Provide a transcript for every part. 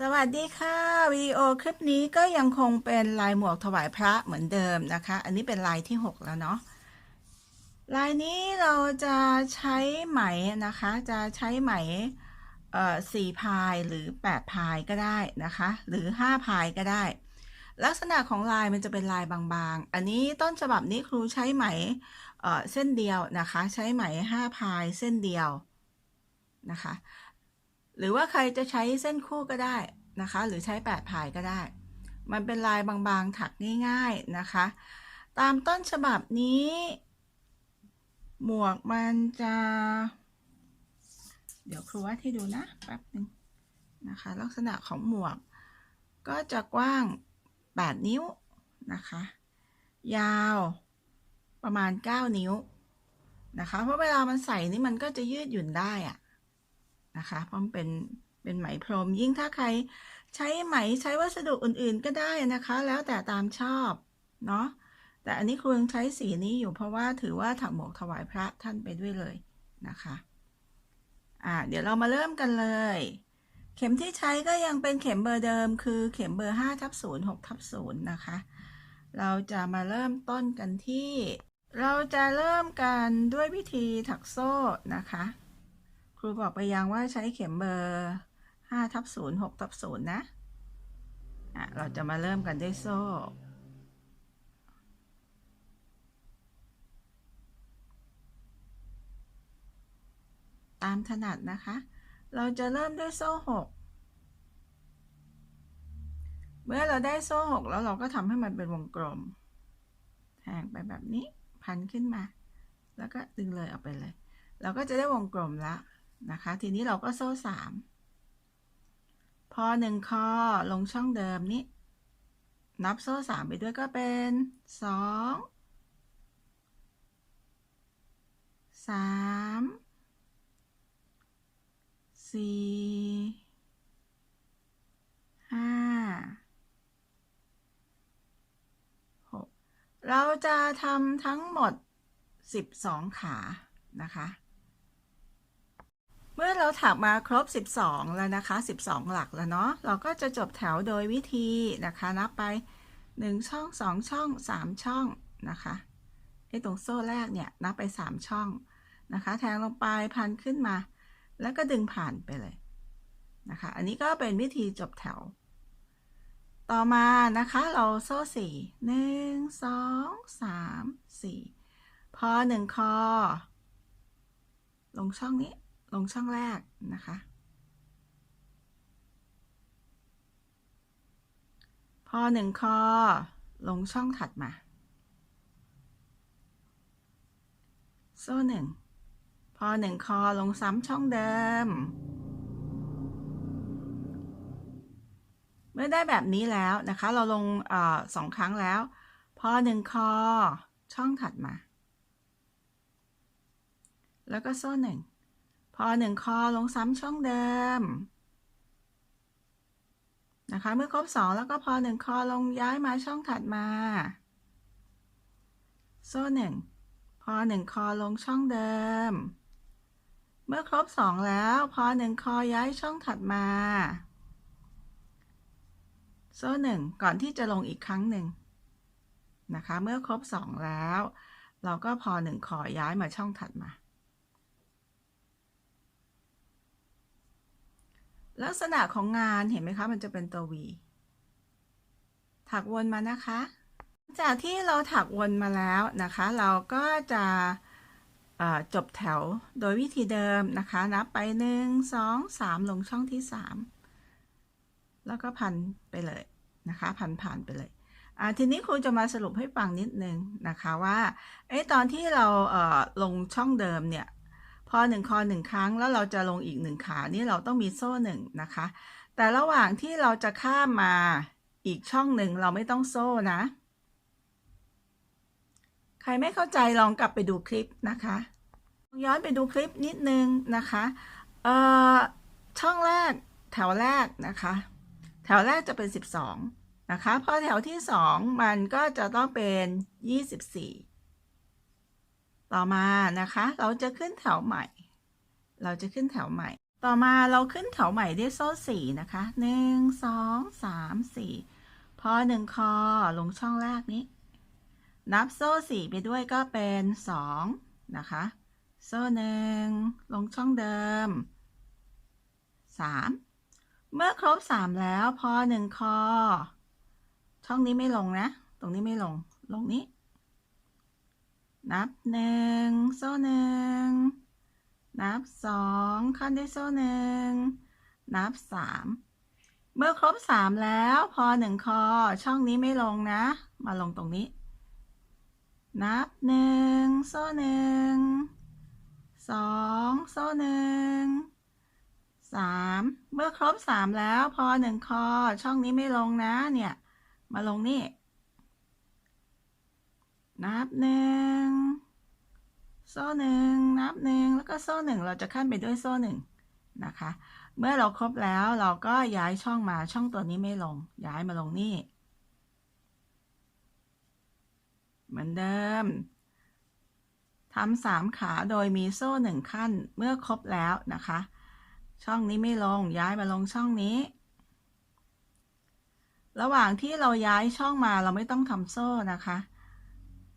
สวัสดีค่ะ วิดีโอคลิปนี้ก็ยังคงเป็นลายหมวกถวายพระเหมือนเดิมนะคะ อันนี้เป็นลายที่ 6 แล้วเนาะลายนี้เราจะใช้ไหมนะคะ จะใช้ไหมเอ่อสี่พายหรือ 8 พายก็ได้นะคะ หรือ 5 พายก็ได้ ลักษณะของลายมันจะเป็นลายบางๆ อันนี้ต้นฉบับนี้ครูใช้ไหมเอ่อเส้นเดียวนะคะ ใช้ไหม 5 พายเส้นเดียวนะคะ หรือว่าใครจะใช้เส้นคู่ก็ได้นะคะ หรือใช้แปดพายก็ได้ มันเป็นลายบางๆถักง่ายๆนะคะ ตามต้นฉบับนี้ หมวกมันจะ เดี๋ยวครูวาดให้ดูนะแป๊บหนึ่งนะคะ ลักษณะของหมวก ก็จะกว้าง 8 นิ้วนะคะ ยาวประมาณ 9 นิ้วนะคะ เพราะเวลามันใส่นี่มันก็จะยืดหยุ่นได้อะ นะคะเพราะมันเป็นเป็นไหมพรม ยิ่งถ้าใครใช้ไหมใช้วัสดุอื่นๆก็ได้นะคะ แล้วแต่ตามชอบเนาะแต่อันนี้ครูยังใช้สีนี้อยู่เพราะว่าถือว่าถักหมวกถวายพระท่านไปด้วยเลยนะคะอ่าเดี๋ยวเรามาเริ่มกันเลย เข็มที่ใช้ก็ยังเป็นเข็มเบอร์เดิม คือเข็มเบอร์5ทับ0 6ทับ0นะคะ เราจะมาเริ่มต้นกันที่ เราจะเริ่มกันด้วยวิธีถักโซ่นะคะ รูบอกไปยังว่าใช้เข็มเบอร์5ทับ0 6ทับ0นะอะเราจะมาเริ่มกันด้วยโซ่ตามถนัดนะคะ เราจะเริ่มด้วยโซ่6เมื่อเราได้โซ่6แล้วเราก็ทำให้มันเป็นวงกลม แทงไปแบบนี้พันขึ้นมา แล้วก็ดึงเลยออกไปเลย เราก็จะได้วงกลมแล้ว นะคะ ทีนี้เราก็โซ่สามพอหนึ่งคอลงช่องเดิมนี้ นับโซ่สามไปด้วยก็เป็นสองสามสี่ห้าหกเราจะทำทั้งหมดสิบสองขานะคะ เมื่อเราถักมาครบ 12 แล้วนะคะ 12 หลักแล้วเนาะ เราก็จะจบแถวโดยวิธีนะคะ นับไป 1 ช่อง 2 ช่อง 3 ช่องนะคะไอ้ตรงโซ่แรกเนี่ยนับไป 3 ช่องนะคะ แทงลงไปพันขึ้นมา แล้วก็ดึงผ่านไปเลยนะคะ อันนี้ก็เป็นวิธีจบแถว ต่อมานะคะ เราโซ่สี่หนึ่งสองสามสี่พอหนึ่งคอ ลงช่องนี้ ลงช่องแรกนะคะ พอหนึ่งคอ ลงช่องถัดมา โซ่หนึ่ง พอหนึ่งคอลงซ้ำช่องเดิม เมื่อได้แบบนี้แล้วนะคะ เราลงอสองครั้งแล้ว พอหนึ่งคอ ช่องถัดมา แล้วก็โซ่หนึ่ง พอหนึ่งคอลงซ้ำช่องเดิม นะคะ เมื่อครบสองแล้วก็พอหนึ่งคอลงย้ายมาช่องถัดมา โซ่หนึ่งพอหนึ่งคอลงช่องเดิม เมื่อครบสองแล้วพอหนึ่งคอย้ายช่องถัดมา โซ่หนึ่งก่อนที่จะลงอีกครั้งหนึ่งนะคะ เมื่อครบสองแล้ว เราก็พอหนึ่งคอย้ายมาช่องถัดมา ลักษณะของงานเห็นไหมคะ มันจะเป็นตัว V ถักวนมานะคะ จากที่เราถักวนมาแล้วนะคะ เราก็จะจบแถวโดยวิธีเดิมนะคะนับไปหนึ่งสองสามลงช่องที่สามแล้วก็พันไปเลยนะคะพันผ่านไปเลยทีนี้ครูจะมาสรุปให้ฟังนิดนึงนะคะว่าไอ้ตอนที่เราลงช่องเดิมเนี่ย พอหนึ่งคอหนึ่งครั้งแล้วเราจะลงอีกหนึ่งขานี่เราต้องมีโซ่หนึ่งนะคะ แต่ระหว่างที่เราจะข้ามมาอีกช่องหนึ่งเราไม่ต้องโซ่นะ ใครไม่เข้าใจลองกลับไปดูคลิปนะคะย้อนไปดูคลิปนิดนึงนะคะเอ่อช่องแรกแถวแรกนะคะ แถวแรกจะเป็น 12 นะคะพอแถวที่ 2 มันก็จะต้องเป็น 24 ต่อมานะคะ เราจะขึ้นแถวใหม่ เราจะขึ้นแถวใหม่ ต่อมาเราขึ้นแถวใหม่ด้วยโซ่สี่นะคะหนึ่งสองสามสี่พอหนึ่งคอลงช่องแรกนี้ นับโซ่สี่ไปด้วยก็เป็นสองนะคะ โซ่หนึ่งลงช่องเดิมสามเมื่อครบสามแล้วพอหนึ่งคอ ช่องนี้ไม่ลงนะ ตรงนี้ไม่ลง ลงนี้ นับหนึ่งโซ่หนึ่งนับสองขั้นด้วยโซ่หนึ่งนับสามเมื่อครบสามแล้วพอหนึ่งคอช่องนี้ไม่ลงนะ มาลงตรงนี้ นับหนึ่งโซ่หนึ่งสองโซ่หนึ่งสามเมื่อครบสามแล้วพอหนึ่งคอช่องนี้ไม่ลงนะเนี่ย มาลงนี่ นับหนึ่งโซ่หนึ่งนับหนึ่งแล้วก็โซ่หนึ่งเราจะขั้นไปด้วยโซ่หนึ่งนะคะ เมื่อเราครบแล้วเราก็ย้ายช่องมาช่องตัวนี้ไม่ลง ย้ายมาลงนี่ เหมือนเดิมทำสามขาโดยมีโซ่หนึ่งขั้นเมื่อครบแล้วนะคะ ช่องนี้ไม่ลงย้ายมาลงช่องนี้ ระหว่างที่เราย้ายช่องมาเราไม่ต้องทำโซ่นะคะ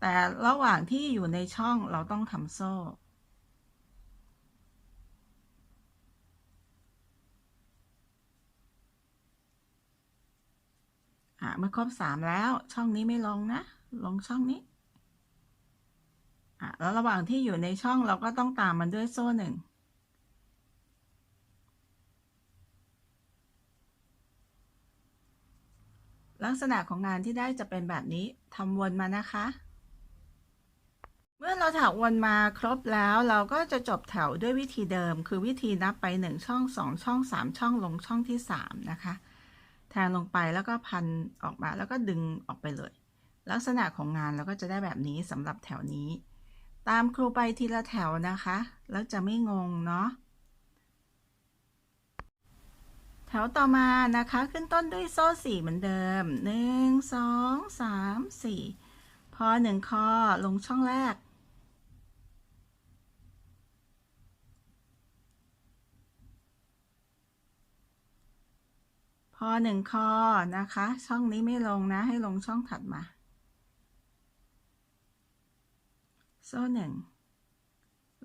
แต่ระหว่างที่อยู่ในช่องเราต้องทำโซ่อะเมื่อครบสามแล้วช่องนี้ไม่ลงนะ ลงช่องนี้อะแล้วระหว่างที่อยู่ในช่องเราก็ต้องตามมันด้วยโซ่หนึ่งลักษณะของงานที่ได้จะเป็นแบบนี้ทำวนมานะคะ เมื่อเราถักวนมาครบแล้วเราก็จะจบแถวด้วยวิธีเดิม คือวิธีนับไป 1 ช่อง 2 ช่อง 3 ช่องลงช่องที่ 3 นะคะ แทงลงไปแล้วก็พันออกมาแล้วก็ดึงออกไปเลย ลักษณะของงานเราก็จะได้แบบนี้สำหรับแถวนี้ ตามครูไปทีละแถวนะคะ แล้วจะไม่งงเนาะแถวต่อมานะคะขึ้นต้นด้วยโซ่สี่เหมือนเดิมหนึ่งสองสามสี่พอหนึ่งคอลงช่องแรก อหนึ่งคอนะคะ ช่องนี้ไม่ลงนะ ให้ลงช่องถัดมา โซ่หนึ่ง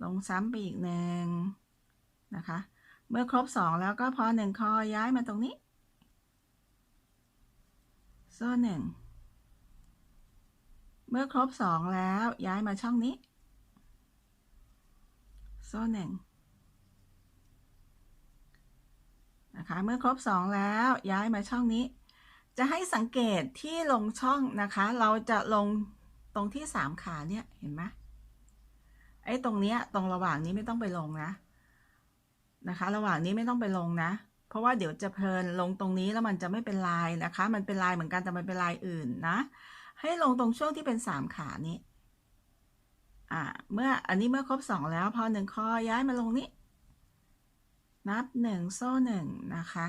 ลงซ้ำไปอีกหนึ่งนะคะ เมื่อครบสองแล้วก็พอหนึ่งคอย้ายมาตรงนี้ โซ่หนึ่ง เมื่อครบสองแล้วย้ายมาช่องนี้ โซ่หนึ่ง นะคะ เมื่อครบสองแล้วย้ายมาช่องนี้ จะให้สังเกตที่ลงช่องนะคะ เราจะลงตรงที่สามขาเนี่ยเห็นไหมไอ้ตรงเนี้ยตรงระหว่างนี้ไม่ต้องไปลงนะนะคะ ระหว่างนี้ไม่ต้องไปลงนะ เพราะว่าเดี๋ยวจะเพลินลงตรงนี้แล้วมันจะไม่เป็นลายนะคะ มันเป็นลายเหมือนกันแต่มันเป็นลายอื่นนะ ให้ลงตรงช่วงที่เป็นสามขานี้อ่าเมื่ออันนี้เมื่อครบสองแล้วพอหนึ่งข้อย้ายมาลงนี้ นับหนึ่งโซ่หนึ่งนะคะ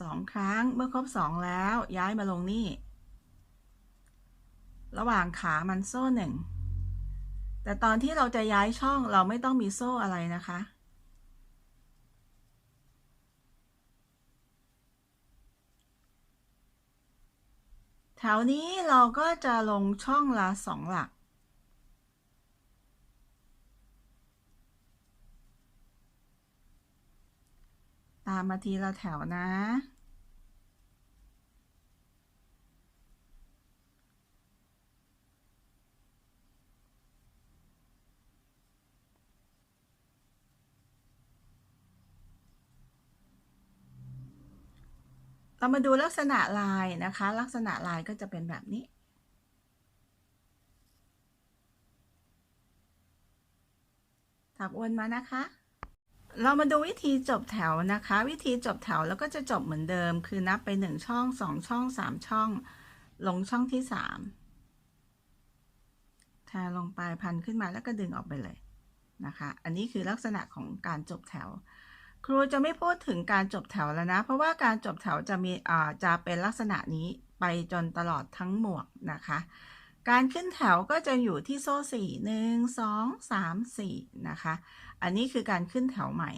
สองครั้งเมื่อครบสองแล้วย้ายมาลงนี่ ระหว่างขามันโซ่หนึ่งแต่ตอนที่เราจะย้ายช่องเราไม่ต้องมีโซ่อะไรนะคะ แถวนี้เราก็จะลงช่องละสองหลัก ตามมาทีละแถวนะ เรามาดูลักษณะลายนะคะ ลักษณะลายก็จะเป็นแบบนี้ถักวนมานะคะ เรามาดูวิธีจบแถวนะคะ วิธีจบแถวแล้วก็จะจบเหมือนเดิม คือนับไปหนึ่งช่องสองช่องสามช่อง ลงช่องที่สามแทงลงไปพันขึ้นมาแล้วก็ดึงออกไปเลยนะคะ อันนี้คือลักษณะของการจบแถว ครูจะไม่พูดถึงการจบแถวแล้วนะ เพราะว่าการจบแถวจะมีอ่าจะเป็นลักษณะนี้ไปจนตลอดทั้งหมวกนะคะ การขึ้นแถวก็จะอยู่ที่โซ่สี่หนึ่งสองสามสี่นะคะ อันนี้คือการขึ้นแถวใหม่